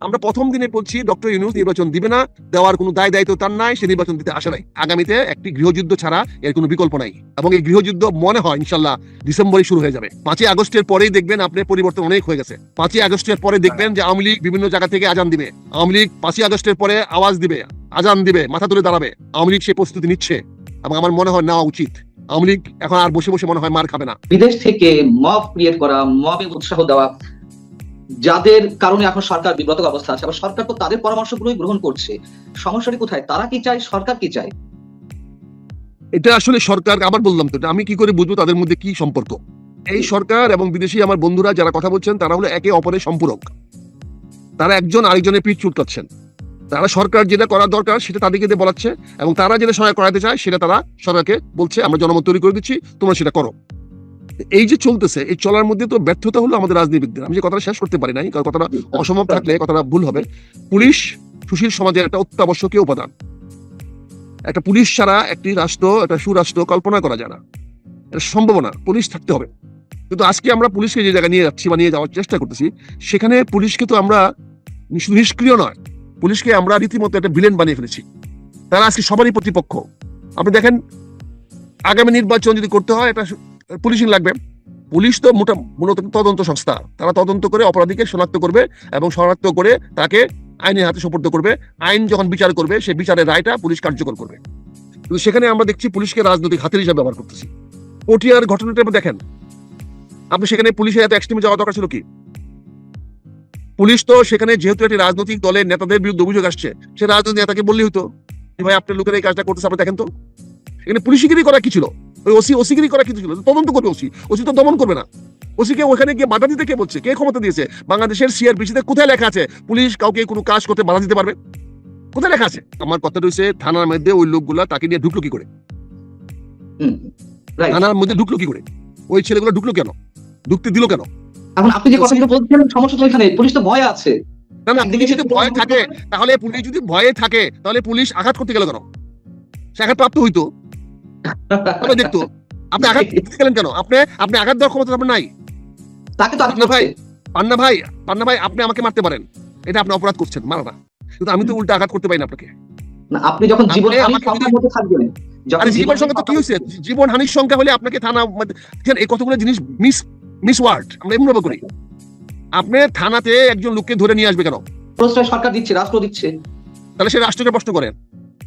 আমরা প্রথম দিনে বলছি, ডক্টর ইউনুস নির্বাচন দিবে না, দেওয়ার কোনো দায় দায়িত্ব তার নাই, সে নির্বাচন দিতে আসে নাই। আগামীতে একটি গৃহযুদ্ধ ছাড়া এর কোনো বিকল্প নাই। এবং এই গৃহযুদ্ধ মনে হয়, ইনশাল্লাহ ডিসেম্বরে শুরু হয়ে যাবে। পাঁচই আগস্টের পরেই দেখবেন আপনার পরিবর্তন অনেক হয়ে গেছে। পাঁচই আগস্টের পরে দেখবেন যে আওয়ামী লীগ বিভিন্ন জায়গা থেকে আজান দিবে। আওয়ামী লীগ পাঁচই আগস্টের পরে আওয়াজ দিবে, আজান দিবে, মাথা তুলে দাঁড়াবে। আওয়ামী লীগ সেই প্রস্তুতি নিচ্ছে। এবং আমার মনে হয় নেওয়া উচিত। আওয়ামী লীগ এখন আর বসে বসে মনে হয় মার খাবে না। বিদেশ থেকে মব ক্রিয়েট করা, মবে উৎসাহ দেওয়া যাদের কারণে এখন সরকার বিব্রত অবস্থা আছে, আবার সরকার তো তাদের পরামর্শগুলোই গ্রহণ করছে। সমস্যাটি কোথায়? তারা কি চায়? সরকার কি চায়? এটা আসলে সরকার, আবার বললাম তো আমি কি করে বুঝব? তাদের মধ্যে কি সম্পর্ক? এই সরকার এবং বিদেশি আমার বন্ধুরা যারা কথা বলছেন, তারা হলো একে অপরের সম্পূরক। তারা একজন আরেকজনের পিঠ চুটকাচ্ছেন তারা সরকার যেটা করার দরকার, সেটা তাদেরকে দিয়ে বলাচ্ছে এবং তারা যেটা সহায় করাতে চায়, সেটা তারা সরকারকে বলছে, আমরা জনমত তৈরি করে দিচ্ছি, তোমরা সেটা করো। এই যে চলতেছে এই চলার মধ্যে তো ব্যর্থতা হলো আমাদের রাজনীতিবিদদের। আমি যে কথাটা শেষ করতে পারি নাই কারণ কথাটা অসম্ভব থাকলে কথাটা ভুল হবে। পুলিশ সুশীল সমাজের একটা অত্যাবশ্যকীয় উপাদান। একটা পুলিশ ছাড়া একটি রাষ্ট্র একটা সুরাষ্ট্র কল্পনা করা যায় না। এটা সম্ভব না পুলিশ থাকতে হবে। কিন্তু আজকে আমরা পুলিশকে যে জায়গায় নিয়ে যাচ্ছি বা নিয়ে যাওয়ার চেষ্টা করতেছি সেখানে পুলিশকে তো আমরা শুধু নিষ্ক্রিয় নয়। পুলিশকে আমরা রীতিমতো একটা ভিলেন বানিয়ে ফেলেছি। তারা আজকে সবারই প্রতিপক্ষ। আপনি দেখেন আগামী নির্বাচন যদি করতে হয় এটা পুলিশিং লাগবে। পুলিশ তো মোটা, মূলত তদন্ত সংস্থা। তারা তদন্ত করে অপরাধীকে শনাক্ত করবে এবং শনাক্ত করে তাকে আইনের হাতে সোপর্দ করবে। আইন যখন বিচার করবে সেই বিচারের রায়টা পুলিশ কার্যকর করবে। কিন্তু সেখানে আমরা দেখছি পুলিশকে রাজনৈতিক হাতের হিসাবে ব্যবহার করতেছি। পটিয়ার ঘটনাটা দেখেন। আপনি সেখানে পুলিশের এত এক্সট্রিমে যাওয়া দরকার ছিল কি? পুলিশ তো সেখানে যেহেতু একটি রাজনৈতিক দলের নেতাদের বিরুদ্ধে অভিযোগ আসছে, সে রাজনৈতিক নেতাকে বললেই হতো, ভাই, আপনার লোকের এই কাজটা করতেছে, আপনি দেখেন তো। এখানে পুলিশগিরি করা কি ছিল? ওই ওসি ওসিগিরি করা কিছু ছিল? তদন্ত করবে ওসি। ওসি তো দমন করবে না। ওসিকে ওখানে গিয়ে বাধা দিতে কে বলছে? কে ক্ষমতা দিয়েছে? বাংলাদেশের সিআরপিসিতে কোথায় লেখা আছে? পুলিশ কাউকে কোনো কাজ করতে বাধা দিতে পারবে? কোথায় লেখা আছে? আমার কথা রয়েছে থানার মধ্যে ওই লোকগুলা তাকে নিয়ে ঢুকলো কি করে? হুম থানার মধ্যে ঢুকলো কি করে? ওই ছেলেগুলো ঢুকলো কেন? ঢুকতে দিল কেন? এখন আপনি যে কথাগুলো বলছেন সমস্যা তো এখানে। পুলিশ তো ভয় আছে। না না পুলিশ যদি ভয় থাকে তাহলে পুলিশ যদি ভয়ে থাকে তাহলে পুলিশ আঘাত করতে গেল কেন? সে আঘাত প্রাপ্ত হইতো। তবে দেখতো আপনি আঘাত গেলেন কেন? আপনি আপনি আঘাত দেওয়ার ক্ষমতা আপনার নাই। তাকে তো পান্না ভাই পান্না ভাই পান্না ভাই আপনি আমাকে মারতে পারেন। এটা আপনি অপরাধ করছেন মারা না। কিন্তু আমি তো উল্টা আঘাত করতে পারি না আপনাকে। না, আপনি যখন জীবন মধ্যে থাকবেন আরে জীবন সংখ্যা তো কি হয়েছে? জীবন হানির সংখ্যা হলে আপনাকে থানা এই কতগুলো জিনিস মিস মিস ওয়ার্ড আমরা এমন করি। আপনি থানাতে একজন লোককে ধরে নিয়ে আসবে কেন? সরকার দিচ্ছে রাষ্ট্র দিচ্ছে। তাহলে সে রাষ্ট্রকে প্রশ্ন করেন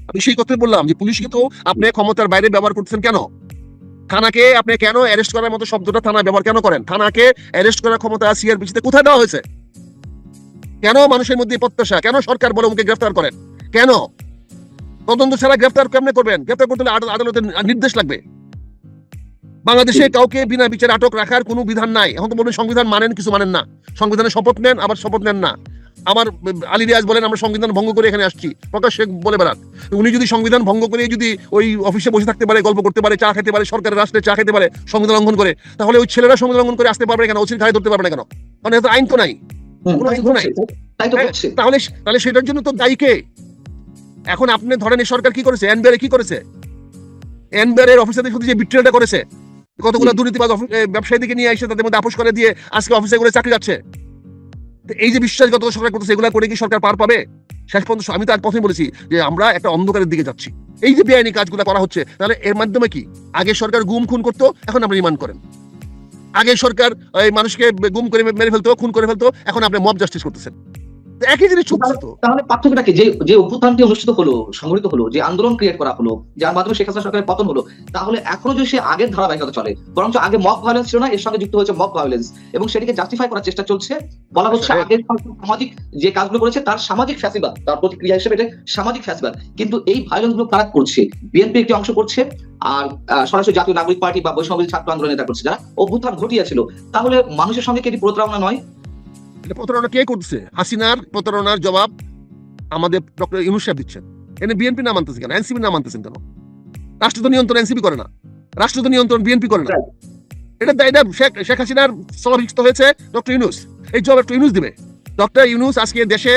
আমি সেই কথাই বললাম যে পুলিশকে তো আপনি ক্ষমতার বাইরে ব্যবহার করতেছেন কেন? থানাকে আপনি কেন অ্যারেস্ট করার মতো শব্দটা থানা ব্যবহার কেন করেন? থানাকে অ্যারেস্ট করার ক্ষমতা সিআরপিসিতে কোথায় দেওয়া হয়েছে? কেন মানুষের মধ্যে প্রত্যাশা? কেন সরকার বলে ওকে গ্রেফতার করেন? কেন? তদন্ত ছাড়া গ্রেফতার কেমনে করবেন? গ্রেফতার করতে হলে আদালতের নির্দেশ লাগবে। বাংলাদেশে কাউকে বিনা বিচারে আটক রাখার কোনো বিধান নাই। এখন তো বলবেন সংবিধান মানেন কিছু মানেন না। সংবিধানে শপথ নেন আবার শপথ নেন না। আমার আলী রিয়াজ বলেন আমরা সংবিধান ভঙ্গ করে এখানে আসছি। প্রকাশ্যে বলে বেড়ান উনি যদি সংবিধান ভঙ্গ করে যদি ওই অফিসে বসে থাকতে পারে গল্প করতে পারে চা খেতে পারে সরকারের রাষ্ট্রে চা খেতে পারে সংবিধান লঙ্ঘন করে তাহলে ওই ছেলেরা সংবিধান লঙ্ঘন করে আসতে পারবে কেন? ওসির খায় ধরতে পারবে না কেন? কারণ এত আইন তো নাই। কোনো আইন তো নাই। হচ্ছে, তাই তো হ্যাঁ, তাহলে তাহলে সেটার জন্য তো দায়ী কে? এখন আপনি ধরেন এই সরকার কি করেছে? এনবিআর কি করেছে? এনবিআর এর অফিসারদের সাথে যে বিট্রেলটা করেছে। কতগুলো দুর্নীতিবাজ ব্যবসায়ীদেরকে নিয়ে এসে তাদের মধ্যে আপোষ করে দিয়ে আজকে অফিসে করে চাকরি যাচ্ছে। এই যে বিশ্বাসগত সরকার করতেছে, এগুলো করে কি সরকার পার পাবে? শেষ পর্যন্ত আমি তো এক প্রথমে বলেছি যে আমরা একটা অন্ধকারের দিকে যাচ্ছি। এই যে বেআইনি কাজগুলো করা হচ্ছে, তাহলে এর মাধ্যমে কি? আগে সরকার গুম খুন করতো, এখন আপনি রিমান্ড করেন। আগে সরকার, এই মানুষকে গুম করে মেরে ফেলতো, খুন করে ফেলতো, এখন আপনি মব জাস্টিস করতেছেন। একই জিনিস তো। তাহলে পার্থক্যটা কি? যে যে অভ্যুত্থানটি অনুষ্ঠিত হলো সংগঠিত হলো যে আন্দোলন ক্রিয়েট করা হলো যার মাধ্যমে শেখ হাসিনা সরকারের পতন হলো তাহলে এখনও যদি সে আগের ধারাবাহিকতা চলে বরঞ্চ আগে মব ভায়োলেন্স ছিল না এর সঙ্গে যুক্ত হয়েছে মব ভায়োলেন্স এবং সেটিকে জাস্টিফাই করার চেষ্টা চলছে। বলা হচ্ছে আচ্ছা, আগের সামাজিক যে কাজগুলো করেছে তার সামাজিক ফ্যাসিবাদ তার প্রতিক্রিয়া হিসেবে এটা সামাজিক ফ্যাসিবাদ। কিন্তু এই ভায়োলেন্সগুলো কারা করছে? বিএনপি একটি অংশ করছে আর সরাসরি জাতীয় নাগরিক পার্টি বা বৈষম্য ছাত্র আন্দোলন নেতা করছে। যারা অভ্যুত্থান ঘটিয়েছিল তাহলে মানুষের সঙ্গে কি এটি প্রতারণা নয়? এটা প্রতারণা কে করছে হাসিনার প্রতারণার জবাব আমাদের ডক্টর ইউনুস সাহেব দিচ্ছেন। এনে বিএনপি না মানতেছে কেন? এনসিপি না মানতেছেন কেন? রাষ্ট্র তো নিয়ন্ত্রণ এনসিপি করে না। রাষ্ট্র তো নিয়ন্ত্রণ বিএনপি করে না। এটা এটা শেখ শেখ হাসিনার স্থলাভিষিক্ত হয়েছে ডক্টর ইউনুস। এই জবাব ডক্টর ইউনুস দিবে। ডক্টর ইউনুস আজকে দেশে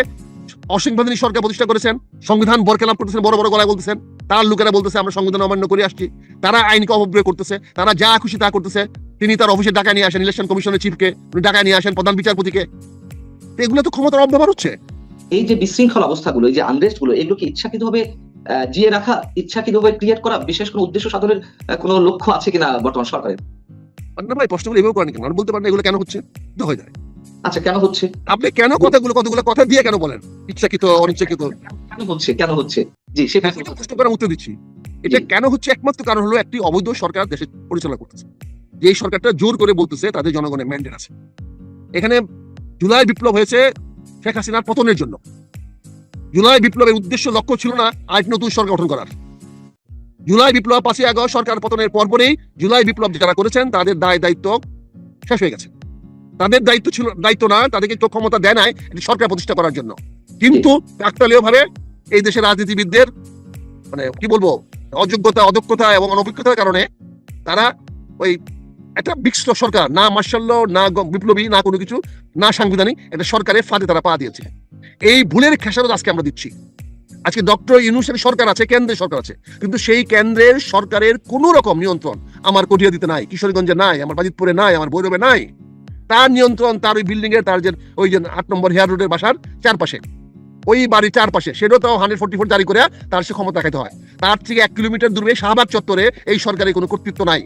অসংবিধানিক সরকার প্রতিষ্ঠা করেছেন। সংবিধান বরকেলাপ করতেছেন বড় বড় গলায় বলতেছেন। তার লোকেরা বলতেছে আমরা সংবিধান অমান্য করে আসছি। তারা আইনকে অপব্যয় করতেছে। তারা যা খুশি তা করতেছে। তিনি তার অফিসে ডাকা নিয়ে আসেন ইলেকশন কমিশনের চিফকে। উনি ডাকা নিয়ে আসেন প্রধান বিচারপতিকে। এগুলো তো ক্ষমতার অপব্যবহার হচ্ছে। এই যে বিশৃঙ্খল অবস্থাগুলো এই যে আনরেস্টগুলো এগুলো কি ইচ্ছাকৃতভাবে জিয়ে রাখা ইচ্ছাকৃতভাবে ক্রিয়েট করা বিশেষ কোনো উদ্দেশ্য সাধনের কোনো লক্ষ্য আছে কিনা বর্তমান সরকারের? না ভাই প্রশ্নগুলো এভাবে করেন কেন? বলতে পারেন এগুলো কেন হচ্ছে? তো হয়ে যায়। আচ্ছা কেন হচ্ছে? আপনি কেন কথাগুলো কতগুলো কথা দিয়ে কেন বলেন? ইচ্ছাকৃত অনিচ্ছাকৃত। কেন হচ্ছে? কেন হচ্ছে? জি সে এটা প্রশ্ন করার উত্তর দিচ্ছি। এটা কেন হচ্ছে? একমাত্র কারণ হলো একটি অবৈধ সরকার দেশে পরিচালনা করতেছে। যে সরকারটা জোর করে বলতেছে তাদের জনগণের ম্যান্ডেট আছে। এখানে জুলাই বিপ্লব হয়েছে শেখ হাসিনার পতনের জন্য। জুলাই বিপ্লবের উদ্দেশ্য লক্ষ্য ছিল না আজ নতুন সরকার গঠন করার। জুলাই বিপ্লব পাঁচই আগস্ট সরকার পতনের পরপরই জুলাই বিপ্লব যারা করেছেন, তাদের দায় দায়িত্ব শেষ হয়ে গেছে। তাদের দায়িত্ব ছিল, দায়িত্ব না, তাদেরকে কেউ ক্ষমতা দেয় নাই এটি সরকার প্রতিষ্ঠা করার জন্য। কিন্তু কাকতালীয় ভাবে এই দেশের রাজনীতিবিদদের মানে কি বলব, অযোগ্যতা, অদক্ষতা এবং অনভিজ্ঞতার কারণে তারা ওই একটা বিক্স সরকার, না মার্শাল্য না বিপ্লবী, না কোনো কিছু, না সাংবিধানিক একটা সরকারের ফাঁদে তারা পা দিয়েছে। এই ভুলের খেসারত আজকে আমরা দিচ্ছি। আজকে ডক্টর ইউনুসের সরকার আছে, কেন্দ্রের সরকার আছে, কিন্তু সেই কেন্দ্রের সরকারের কোন রকম নিয়ন্ত্রণ আমার কটিয়া দিতে নাই, কিশোরগঞ্জে নাই, আমার বাজিতপুরে নাই, আমার ভৈরবে নাই। তার নিয়ন্ত্রণ, তার ওই বিল্ডিং এর, তার যে ওই যে আট নম্বর হেয়ার রোডের বাসার চারপাশে। ওই বাড়ির চারপাশে, সেটাও তাও হান্ড্রেড ফোর্টি ফোর জারি করে, তার সে ক্ষমতা খাইতে হয়। তার থেকে এক কিলোমিটার দূরে শাহবাগ চত্বরে এই সরকারের কোনো কর্তৃত্ব নাই।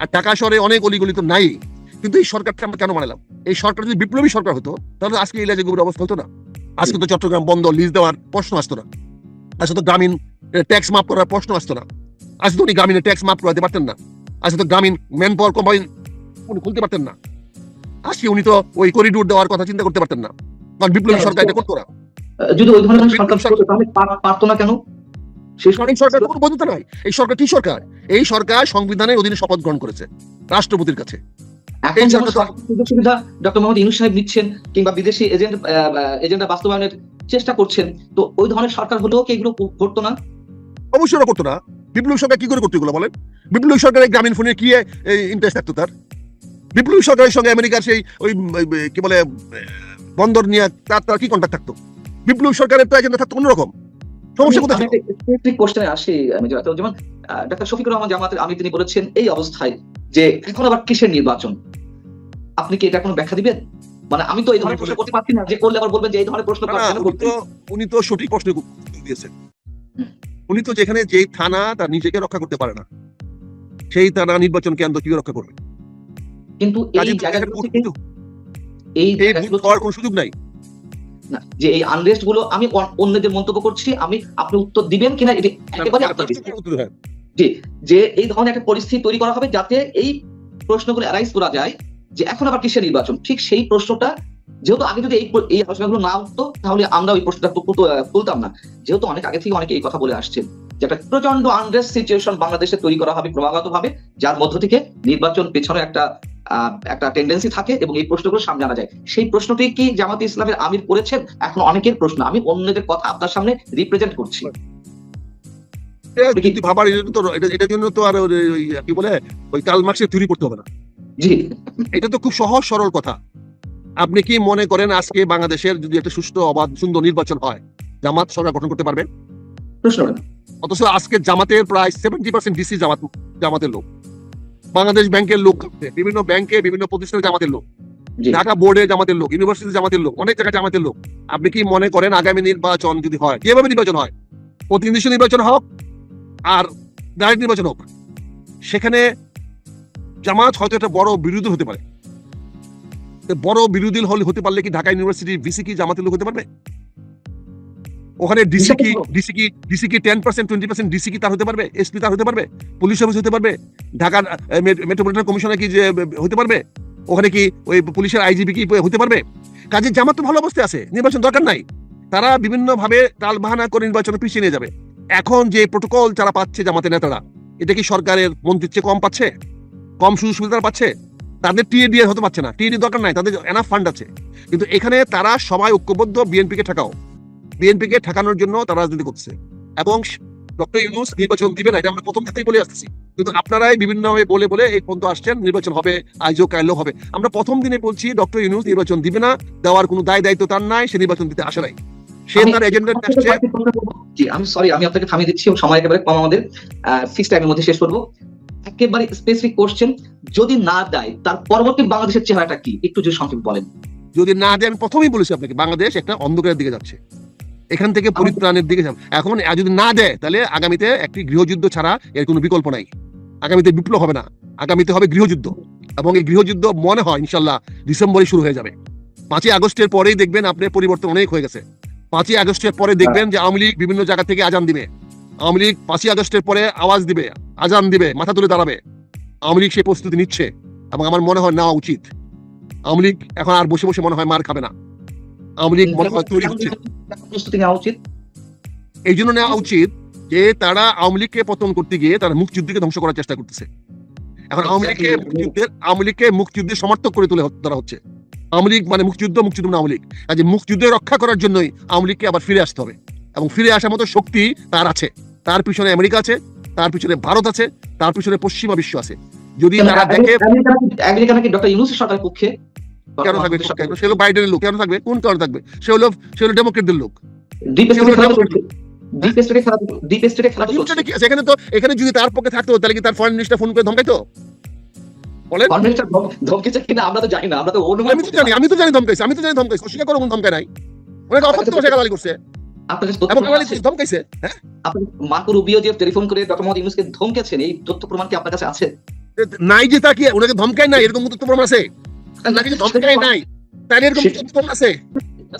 আর ঢাকা শহরে অনেক অলিগলি তো নাই। কিন্তু এই সরকারটা আমরা কেন মানালাম এই সরকার যদি বিপ্লবী সরকার হতো তাহলে আজকে এই লাজেগুলোর অবস্থা হতো না। আজকে তো চট্টগ্রাম বন্ধ লিজ দেওয়ার প্রশ্ন আসতো না। আজকে তো গ্রামীণ ট্যাক্স মাফ করার প্রশ্ন আসতো না। আজকে তো উনি গ্রামীণের ট্যাক্স মাফ করাতে পারতেন না। আজকে তো গ্রামীণ ম্যান পাওয়ার কোম্পানি উনি খুলতে পারতেন না। আজকে উনি তো ওই করিডোর দেওয়ার কথা চিন্তা করতে পারতেন না। কারণ বিপ্লবী সরকার এটা করতো না। যদি ওই ধরনের সরকার তাহলে পারতো না কেন? সেই কারণ সরকার কোনো বৈধতা নাই এই সরকার কি সরকার? এই সরকার সংবিধানের অধীনে শপথ গ্রহণ করেছে রাষ্ট্রপতির কাছে। সরকার সরকারি সুবিধা ডক্টর মোহাম্মদ ইউনুস সাহেব নিচ্ছেন কিংবা বিদেশি এজেন্ট এজেন্ডা বাস্তবায়নের চেষ্টা করছেন তো ওই ধরনের সরকার হলেও কি এগুলো করতো না? অবশ্যই করতো না। বিপ্লবী সরকার কি করে করতো এগুলো বলেন? বিপ্লবী সরকারের গ্রামীণ ফোনের কি ইন্টারেস্ট থাকতো তার। বিপ্লবী সরকারের সঙ্গে আমেরিকার সেই ওই কি বলে বন্দর নিয়ে তার তার কি কন্ট্যাক্ট থাকতো? বিপ্লবী সরকারের তো এজেন্ডা থাকতো অন্যরকম। সমস্যা কোথায়? স্পেসিফিক কোশ্চেনে আসি আমি যেমন ডাক্তার শফিকুর রহমান জামাতের আমি তিনি বলেছেন এই অবস্থায় যে এখন আবার কিসের নির্বাচন? আপনি কি এটা কোনো ব্যাখ্যা দিবেন? মানে আমি তো এই ধরনের প্রশ্ন করতে পারছি না যে করলে আবার বলবেন যে এই ধরনের প্রশ্ন উনি তো সঠিক প্রশ্ন দিয়েছেন। উনি তো যেখানে যেই থানা তার নিজেকে রক্ষা করতে পারে না। সেই থানা নির্বাচন কেন্দ্র কি রক্ষা করবে? কিন্তু এই এই এই হওয়ার কোনো সুযোগ নাই। না, যে এই আনরেস্টগুলো আমি অন্যদের মন্তব্য করছি আমি আপনি উত্তর দিবেন কিনা এটি একেবারে আপনার। হ্যাঁ। যে এই ধরনের একটা পরিস্থিতি তৈরি করা হবে যাতে এই প্রশ্নগুলো অ্যারাইজ করা যায় যে এখন আবার কিসের নির্বাচন ঠিক সেই প্রশ্নটা যেহেতু আগে যদি এই এই আলোচনাগুলো না উঠতো তাহলে আমরা ওই প্রশ্নটা তুলতাম না যেহেতু অনেক আগে থেকে অনেকে এই কথা বলে আসছেন যে একটা প্রচণ্ড আনরেস্ট সিচুয়েশন বাংলাদেশে তৈরি করা হবে ক্রমাগত ভাবে যার মধ্য থেকে নির্বাচন পেছনে একটা একটা টেন্ডেন্সি থাকে এবং এই প্রশ্নগুলো সামনে আনা যায়। সেই প্রশ্নটি কি জামাত ইসলামের আমির করেছেন? এখন অনেকের প্রশ্ন। আমি অন্যদের কথা আপনার সামনে রিপ্রেজেন্ট করছি। এটা ভাবার তো এটার জন্য তো আর কি বলে? ওই কাল মার্ক্সের থিওরি পড়তে হবে না। জি। এটা তো খুব সহজ সরল কথা। আপনি কি মনে করেন আজকে বাংলাদেশের যদি একটা সুষ্ঠু অবাধ সুন্দর নির্বাচন হয় জামাত সরকার গঠন করতে পারবে? প্রশ্ন অথচ আজকে জামাতের প্রায় সেভেন্টি পার্সেন্ট ডিসি জামাত জামাতের লোক। বাংলাদেশ ব্যাংকের লোক বিভিন্ন ব্যাংকে বিভিন্ন প্রতিষ্ঠানে জামাতের লোক। ঢাকা বোর্ডে জামাতের লোক ইউনিভার্সিটি জামাতের লোক অনেক জায়গায় জামাতের লোক। আপনি কি মনে করেন আগামী নির্বাচন যদি হয়? কীভাবে নির্বাচন হয়? প্রতিনিধি নির্বাচন হোক আর ডাইরেক্ট নির্বাচন হোক সেখানে জামাত হয়তো একটা বড় বিরোধী হতে পারে। বড় বিরোধী হলে হতে পারলে কি ঢাকা ইউনিভার্সিটি ভিসি কি জামাতের লোক হতে পারবে? ওখানে ডিসি কি ডিসি কি ডিসি কি ten percent twenty percent DC কি তার হতে পারবে? এসপি তার হতে পারবে? পুলিশ অফিস হতে পারবে? ঢাকার মেট্রোপলিটন কমিশনার কি যে হতে পারবে? ওখানে কি ওই পুলিশের আইজিপি কি হতে পারবে? কাজে জামাত তো ভালো অবস্থায় আছে নির্বাচন দরকার নাই। তারা বিভিন্ন ভাবে টাল বাহানা করে নির্বাচন পিছিয়ে নিয়ে যাবে। এখন যে প্রোটোকল যারা পাচ্ছে জামাতের নেতারা এটা কি সরকারের মন্ত্রীর চেয়ে কম পাচ্ছে? কম সুযোগ সুবিধা পাচ্ছে? তাদের টিএ দিয়ে হতে পারছে না। টিএডি দরকার নাই তাদের এনাফ ফান্ড আছে। কিন্তু এখানে তারা সবাই ঐক্যবদ্ধ বিএনপিকে ঠেকাও। বিএনপি কে ঠেকানোর জন্য তারা রাজনীতি করছে এবং ডক্টর ইউনুস নির্বাচন দিবে না এটা আমরা প্রথম থেকেই বলে আসতেছি। কিন্তু আপনারাই বিভিন্ন ভাবে বলে বলে এই পর্যন্ত আসছেন নির্বাচন হবে আজও কাইলেও হবে। আমরা প্রথম দিনে বলছি ডক্টর ইউনুস নির্বাচন দিবে না দেওয়ার কোনো দায় দায়িত্ব তার নাই সে নির্বাচন দিতে আসে নাই। সে তার এজেন্ডা আসছে। জি আমি সরি আমি আপনাকে থামিয়ে দিচ্ছি সময় একেবারে কম আমাদের। ফিক্স টাইমের মধ্যে শেষ করব। একেবারে স্পেসিফিক কোশ্চেন যদি না দেয় তার পরবর্তী বাংলাদেশের চেহারাটা কি? একটু যদি সংক্ষেপে বলেন। যদি না দেয় আমি প্রথমেই বলেছি আপনাকে বাংলাদেশ একটা অন্ধকারের দিকে যাচ্ছে। এখান থেকে পরিত্রাণের দিকে যাব। এখন যদি না দেয় তাহলে আগামীতে একটি গৃহযুদ্ধ ছাড়া এর কোনো বিকল্প নাই। আগামীতে বিপ্লব হবে না। আগামীতে হবে গৃহযুদ্ধ। এবং এই গৃহযুদ্ধ মনে হয় ইনশাল্লাহ ডিসেম্বরে শুরু হয়ে যাবে। পাঁচই আগস্টের পরেই দেখবেন আপনার পরিবর্তন অনেক হয়ে গেছে। পাঁচই আগস্টের পরে দেখবেন যে আওয়ামী লীগ বিভিন্ন জায়গা থেকে আজান দিবে। আওয়ামী লীগ পাঁচই আগস্টের পরে আওয়াজ দিবে আজান দিবে মাথা তুলে দাঁড়াবে। আওয়ামী লীগ সেই প্রস্তুতি নিচ্ছে এবং আমার মনে হয় নেওয়া উচিত। আওয়ামী লীগ এখন আর বসে বসে মনে হয় মার খাবে না। আওয়ামী লীগ মনে হয় তৈরি হচ্ছে। উচিত। এই জন্য নেওয়া উচিত যে তারা আওয়ামী লীগকে পতন করতে গিয়ে তারা মুক্তিযুদ্ধকে ধ্বংস করার চেষ্টা করতেছে। এখন আওয়ামী লীগকে মুক্তিযুদ্ধের আওয়ামী লীগকে মুক্তিযুদ্ধের সমর্থক করে তুলে ধরা হচ্ছে। আওয়ামী লীগ মানে মুক্তিযুদ্ধ মুক্তিযুদ্ধ মানে আওয়ামী লীগ। কাজে মুক্তিযুদ্ধ রক্ষা করার জন্যই আওয়ামী লীগকে আবার ফিরে আসতে হবে। এবং ফিরে আসার মতো শক্তি তার আছে। তার পিছনে আমেরিকা আছে তার পিছনে ভারত আছে তার পিছনে পশ্চিমা বিশ্ব আছে। যদি তারা দেখে আমেরিকা নাকি ডক্টর ইউনুস সরকারের পক্ষে? কেন থাকবে? কেন? সে হলো বাইডেনের লোক। কেন থাকবে? কোন কারণে থাকবে? সে হলো সে হলো ডেমোক্রেটদের লোক। খেলা তো? এখানে যদি তার পক্ষে থাকতো তাহলে কি তার ফরেন মিনিস্টার ফোন করে ধমকাইতো? বলেন। ধমকেছে কিনা আমরা তো জানি না। আমরা তো অনুমান আমি তো জানি আমি তো জানি ধমকাইছে আমি তো জানি ধমকাইছে। অস্বীকার করো কোন ধমকায় নাই। অনেক অপত্য ভাষা গালালি করছে। আপনাদের এবং তথ্য গালালি আছে? করছে, ধমকাইছে হ্যাঁ? আপনি মার্কো রুবিও যে টেলিফোন করে ডক্টর মোহাম্মদ ইউনুসকে ধমকেছেন এই তথ্য প্রমাণ কি আপনার কাছে আছে? নাই যে তা কি ওনাকে ধমকায় নাই? এরকম তথ্য প্রমাণ আছে? নাকি নাই? এরকম প্রমাণ আছে।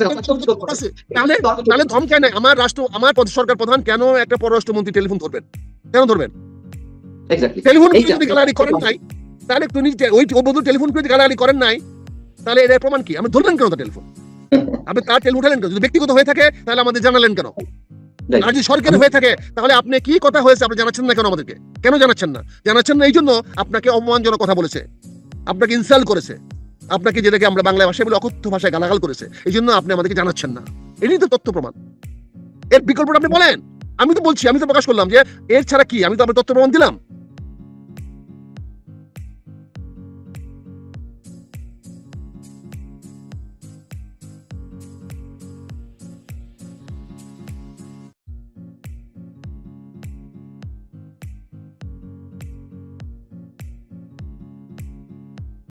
এরকম তথ্য প্রমাণ আছে। তাহলে তাহলে ধমকায় নাই। আমার রাষ্ট্র আমার সরকার প্রধান কেন একটা পররাষ্ট্রমন্ত্রী টেলিফোন ধরবেন? কেন ধরবেন? টেলিফোন যদি গালাগালি করেন নাই। তাহলে তিনি ওই বন্ধু টেলিফোন করে গালাগালি করেন নাই। তাহলে এর প্রমাণ কি? কেন টেলিফোন? আপনি তার টেলিফোন উঠালেন কেন? যদি ব্যক্তিগত হয়ে থাকে তাহলে আমাদের জানালেন কেন? আর যদি সরকার হয়ে থাকে তাহলে আপনি কি কথা হয়েছে আপনি জানাচ্ছেন না কেন আমাদেরকে? কেন জানাচ্ছেন না? জানাচ্ছেন না এই জন্য আপনাকে অপমানজনক কথা বলেছে। আপনাকে ইনসাল্ট করেছে। আপনাকে যেটাকে আমরা বাংলা ভাষায় বলে অকথ্য ভাষায় গালাগাল করেছে, এই জন্য আপনি আমাদেরকে জানাচ্ছেন না। এটাই তো তথ্য প্রমাণ এর বিকল্পটা আপনি বলেন। আমি তো বলছি, আমি তো প্রকাশ করলাম যে এর ছাড়া কি? আমি তো আপনার তথ্য প্রমাণ দিলাম।